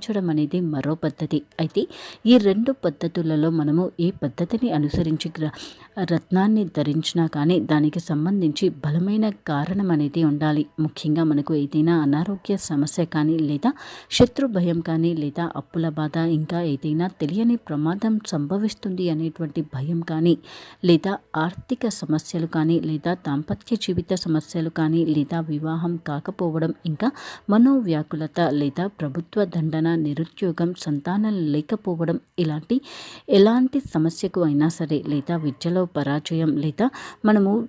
ఉంచడం అనేది మరో పద్ధతి. అయితే ఈ రెండు పద్ధతులలో మనము ఏ పద్ధతిని అనుసరించి రత్నాన్ని ధరించినా కానీ దానికి సంబంధించి బలమైన కారణం అనేది ఉండాలి. ముఖ్యంగా మనకు ఏదైనా అనారోగ్య సమస్య కానీ లేదా శత్రు భయం కానీ లేదా అప్పుల బాధ ఇంకా ఏదైనా తెలియని ప్రమాదం సంభవిస్తుంది అనేటువంటి భయం కానీ లేదా ఆర్థిక సమస్యలు కానీ లేదా దాంపత్య జీవిత సమస్యలు కానీ లేదా వివాహం కాకపోవడం ఇంకా మనోవ్యాకులత లేదా ప్రభుత్వ దండన నిరుద్యోగం సంతానం లేకపోవడం ఇలాంటి ఎలాంటి సమస్యకు అయినా సరే లేదా విద్యలో పరాజయం లేదా మనము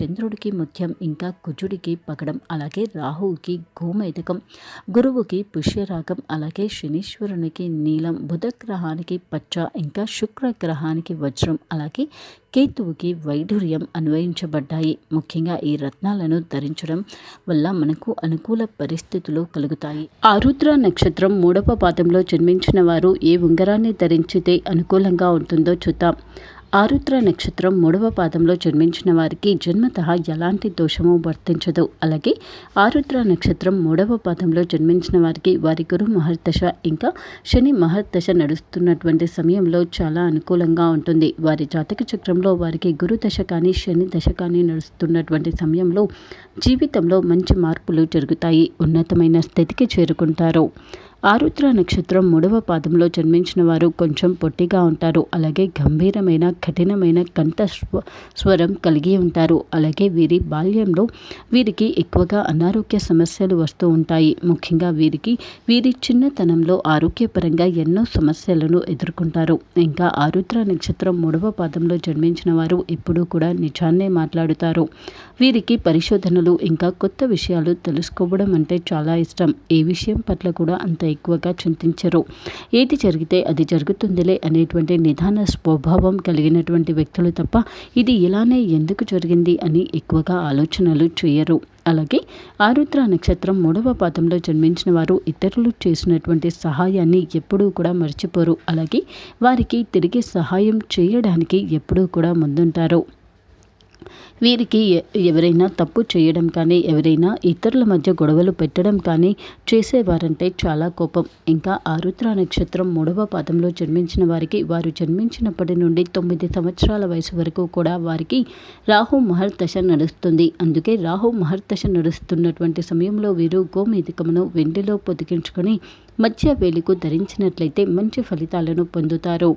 చంద్రుడికి ముత్యం ఇంకా కుజుడికి పగడం అలాగే రాహువుకి గోమేదకం గురువుకి పుష్యరాగం అలాగే శనీశ్వరునికి నీలం బుధ గ్రహానికి పచ్చ ఇంకా శుక్ర గ్రహానికి వజ్రం అలాగే కేతువుకి వైఢూర్యం అన్వయించబడ్డాయి. ముఖ్యంగా ఈ రత్నాలను ధరించడం వల్ల మనకు అనుకూల పరిస్థితులు కలుగుతాయి. ఆరుద్ర నక్షత్రం మూడవ పాదంలో జన్మించిన వారు ఏ ఉంగరాన్ని ధరించితే అనుకూలంగా ఉంటుందో చూద్దాం. ఆరుద్ర నక్షత్రం మూడవ పాదంలో జన్మించిన వారికి జన్మత ఎలాంటి దోషము వర్తించదు. అలాగే ఆరుద్ర నక్షత్రం మూడవ పాదంలో జన్మించిన వారికి వారి గురు మహర్దశ ఇంకా శని మహర్దశ నడుస్తున్నటువంటి సమయంలో చాలా అనుకూలంగా ఉంటుంది. వారి జాతక చక్రంలో వారికి గురు దశ కానీ శని దశ కానీ నడుస్తున్నటువంటి సమయంలో జీవితంలో మంచి మార్పులు జరుగుతాయి. ఉన్నతమైన స్థితికి చేరుకుంటారు. ఆరుద్ర నక్షత్రం మూడవ పాదంలో జన్మించిన వారు కొంచెం పొట్టిగా ఉంటారు. అలాగే గంభీరమైన కఠినమైన కంఠ స్వరం కలిగి ఉంటారు. అలాగే వీరి బాల్యంలో వీరికి ఎక్కువగా అనారోగ్య సమస్యలు వస్తూ ఉంటాయి. ముఖ్యంగా వీరికి వీరి చిన్నతనంలో ఆరోగ్యపరంగా ఎన్నో సమస్యలను ఎదుర్కొంటారు. ఇంకా ఆరుద్ర నక్షత్రం మూడవ పాదంలో జన్మించిన వారు ఎప్పుడూ కూడా నిజాన్నే మాట్లాడుతారు. వీరికి పరిశోధనలు ఇంకా కొత్త విషయాలు తెలుసుకోవడం అంటే చాలా ఇష్టం. ఏ విషయం పట్ల కూడా అంత ఎక్కువగా చింతించరు. ఏది జరిగితే అది జరుగుతుందిలే అనేటువంటి నిదాన స్వభావం కలిగినటువంటి వ్యక్తులు తప్ప ఇది ఇలానే ఎందుకు జరిగింది అని ఎక్కువగా ఆలోచనలు చేయరు. అలాగే ఆరుద్ర నక్షత్రం మూడవ పాదంలో జన్మించిన వారు ఇతరులు చేసినటువంటి సహాయాన్ని ఎప్పుడూ కూడా మర్చిపోరు. అలాగే వారికి తిరిగి సహాయం చేయడానికి ఎప్పుడూ కూడా ముందుంటారు. వీరికి ఎవరైనా తప్పు చేయడం కానీ ఎవరైనా ఇతరుల మధ్య గొడవలు పెట్టడం కానీ చేసేవారంటే చాలా కోపం. ఇంకా ఆరుద్ర నక్షత్రం మూడవ పాదంలో జన్మించిన వారికి వారు జన్మించినప్పటి నుండి తొమ్మిది సంవత్సరాల వయసు వరకు కూడా వారికి రాహు మహర్దశ నడుస్తుంది. అందుకే రాహు మహర్దశ నడుస్తున్నటువంటి సమయంలో వీరు గోమేధికమును వెండిలో పొదిగించుకొని మధ్య వేలికు ధరించినట్లయితే మంచి ఫలితాలను పొందుతారు.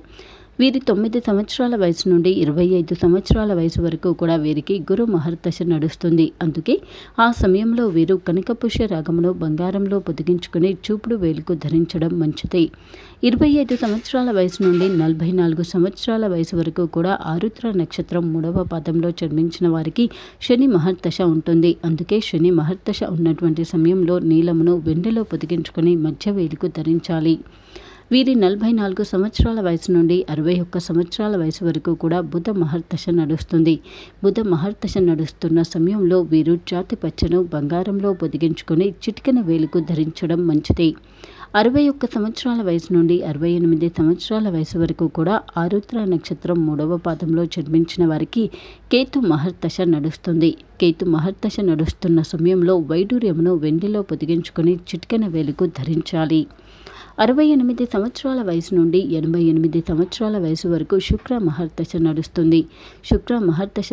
వీరి తొమ్మిది సంవత్సరాల వయసు నుండి ఇరవై ఐదు సంవత్సరాల వయసు వరకు కూడా వీరికి గురు మహర్దశ నడుస్తుంది. అందుకే ఆ సమయంలో వీరు కనకపుష్య రాగమును బంగారంలో పొదిగించుకుని చూపుడు వేలుకు ధరించడం మంచిది. ఇరవై ఐదు సంవత్సరాల వయసు నుండి నలభై నాలుగు సంవత్సరాల వయసు వరకు కూడా ఆరుద్ర నక్షత్రం మూడవ పాదంలో జన్మించిన వారికి శని మహర్దశ ఉంటుంది. అందుకే శని మహర్దశ ఉన్నటువంటి సమయంలో నీలమును వెండిలో పొదిగించుకొని మధ్య వేలుకు ధరించాలి. వీరి నలభై నాలుగు సంవత్సరాల వయసు నుండి అరవై ఒక్క సంవత్సరాల వయసు వరకు కూడా బుధ మహర్దశ నడుస్తుంది. బుధ మహర్దశ నడుస్తున్న సమయంలో వీరు జాతి పచ్చను బంగారంలో పొదిగించుకొని చిటికెన వేలుకు ధరించడం మంచిది. అరవై ఒక్క సంవత్సరాల వయసు నుండి అరవై ఎనిమిది సంవత్సరాల వయసు వరకు కూడా ఆరుద్ర నక్షత్రం మూడవ పాదంలో జన్మించిన వారికి కేతు మహర్దశ నడుస్తుంది. కేతు మహర్దశ నడుస్తున్న సమయంలో వైడూర్యమును వెండిలో పొదిగించుకొని చిటికెన వేలుకు ధరించాలి. అరవై ఎనిమిది సంవత్సరాల వయసు నుండి ఎనభై ఎనిమిది సంవత్సరాల వయసు వరకు శుక్ర మహర్దశ నడుస్తుంది. శుక్ర మహర్దశ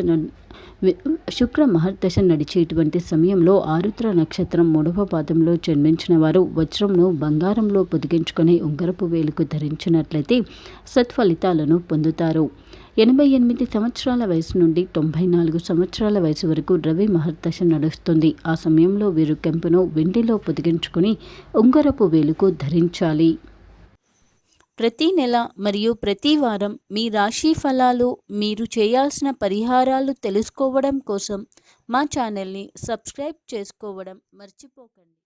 శుక్ర మహర్దశ నడిచేటువంటి సమయంలో ఆరుద్ర నక్షత్రం మూడవ పాదంలో జన్మించిన వారు వజ్రంను బంగారంలో పొదిగించుకొని ఉంగరపు వేలుకు ధరించినట్లయితే సత్ఫలితాలను పొందుతారు. ఎనభై ఎనిమిది సంవత్సరాల వయసు నుండి తొంభై నాలుగు సంవత్సరాల వయసు వరకు రవి మహర్దశ నడుస్తుంది. ఆ సమయంలో వీరు కెంపును వెండిలో పొదిగించుకుని ఉంగరపు వేలుకు ధరించాలి. ప్రతి నెల మరియు ప్రతి వారం మీ రాశి ఫలాలు మీరు చేయాల్సిన పరిహారాలు తెలుసుకోవడం కోసం మా ఛానల్ని సబ్స్క్రైబ్ చేసుకోవడం మర్చిపోకండి.